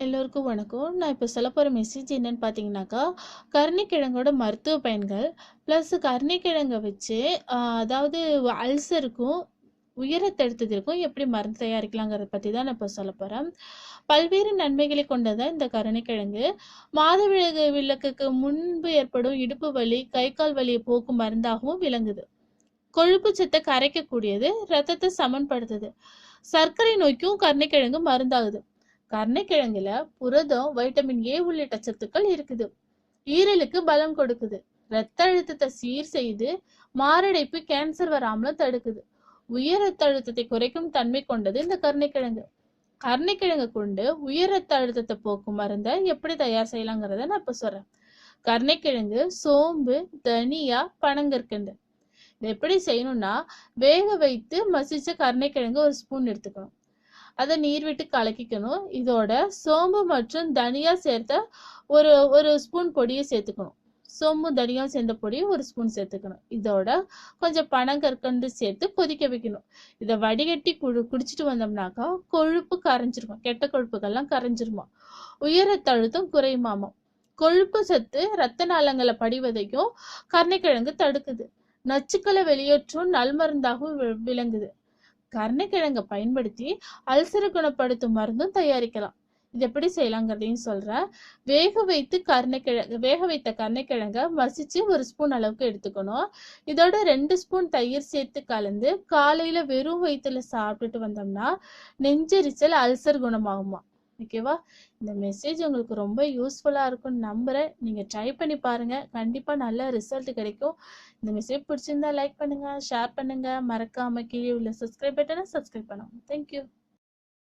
எல்லோருக்கும் வணக்கம். நான் இப்போ சொல்ல போகிற மெசேஜ் என்னன்னு பார்த்தீங்கன்னாக்கா கருணைக்கிழங்கோட மருத்துவ பயன்கள் ப்ளஸ் கருணைக்கிழங்கை வச்சு அதாவது அல்சருக்கும் உயரத்தெடுத்ததற்கும் எப்படி மருந்து தயாரிக்கலாங்கிறத பற்றி தான் நான் இப்போ சொல்ல போகிறேன் பல்வேறு நன்மைகளை கொண்டதான் இந்த கருணைக்கிழங்கு. மாதவிலகு விளக்குக்கு முன்பு ஏற்படும் இடுப்பு வலி கை கால் வலியை போக்கும் மருந்தாகவும் விளங்குது. கொழுப்பு சத்தை கரைக்கக்கூடியது ரத்தத்தை சமன்படுத்துது. சர்க்கரை நோய்க்கும் கருணைக்கிழங்கு மருந்தாகுது. கருணைக்கிழங்குல புரதம் வைட்டமின் ஏ உள்ளிட்ட சத்துக்கள் இருக்குது. ஈரலுக்கு பலம் கொடுக்குது. ரத்த அழுத்தத்தை சீர் செய்து மாரடைப்பு கேன்சர் வராமலும் தடுக்குது. உயர் ரத்த அழுத்தத்தை குறைக்கும் தன்மை கொண்டது இந்த கருணைக்கிழங்கு. கருணைக்கிழங்கு கொண்டு உயர் ரத்த அழுத்தத்தை போக்கும் மருந்தை எப்படி தயார் செய்யலாங்கிறத நான் இப்ப சொல்றேன். கருணைக்கிழங்கு சோம்பு தனியா பனங்கற்கண்டு. இதை எப்படி செய்யணும்னா வேக வைத்து மசிச்ச கருணைக்கிழங்கு ஒரு ஸ்பூன் எடுத்துக்கணும். அதை நீர் விட்டு கலக்கிக்கணும். இதோட சோம்பு மற்றும் தனியா சேர்த்த ஒரு ஒரு ஸ்பூன் பொடியை சேர்த்துக்கணும். சோம்பு தனியா சேர்ந்த பொடியை ஒரு ஸ்பூன் சேர்த்துக்கணும். இதோட கொஞ்சம் பனங்கற்கண்டு சேர்த்து கொதிக்க வைக்கணும். இதை வடிகட்டி குடு குடிச்சிட்டு வந்தோம்னாக்கா கொழுப்பு கரைஞ்சிருக்கும் கெட்ட கொழுப்புகள்லாம் கரைஞ்சிருமா? உயரத்தழுத்தம் குறையுமாமா கொழுப்பு சத்து ரத்த நாளங்களை படிவதையும் கருணைக்கிழங்கு தடுக்குது. நச்சுக்களை வெளியேற்றும் நல்மருந்தாகவும் வி- விளங்குது. கருணைக்கிழங்கை பயன்படுத்தி அல்சரை குணப்படுத்தும் மருந்தும் தயாரிக்கலாம். இது எப்படி செய்யலாங்கிறதையும் சொல்கிறேன் வேக வைத்து கருணைக்கிழங்கு வேக வைத்த கருணைக்கிழங்கை மசிச்சு ஒரு ஸ்பூன் அளவுக்கு எடுத்துக்கணும். இதோட ரெண்டு ஸ்பூன் தயிர் சேர்த்து கலந்து காலையில வெறும் வயிற்றுல சாப்பிட்டுட்டு வந்தோம்னா நெஞ்செரிச்சல் அல்சர் குணமாகுமா. ஓகேவா இந்த மெசேஜ் உங்களுக்கு ரொம்ப யூஸ்ஃபுல்லாக இருக்கும்னு நம்புகிறேன் நீங்கள் ட்ரை பண்ணி பாருங்கள் கண்டிப்பாக நல்ல ரிசல்ட் கிடைக்கும். இந்த மெசேஜ் பிடிச்சிருந்தா லைக் பண்ணுங்கள் ஷேர் பண்ணுங்கள் மறக்காமல் கீழே உள்ள சப்ஸ்கிரைப் பட்டனை சப்ஸ்கிரைப் பண்ணுவோம் தேங்க்யூ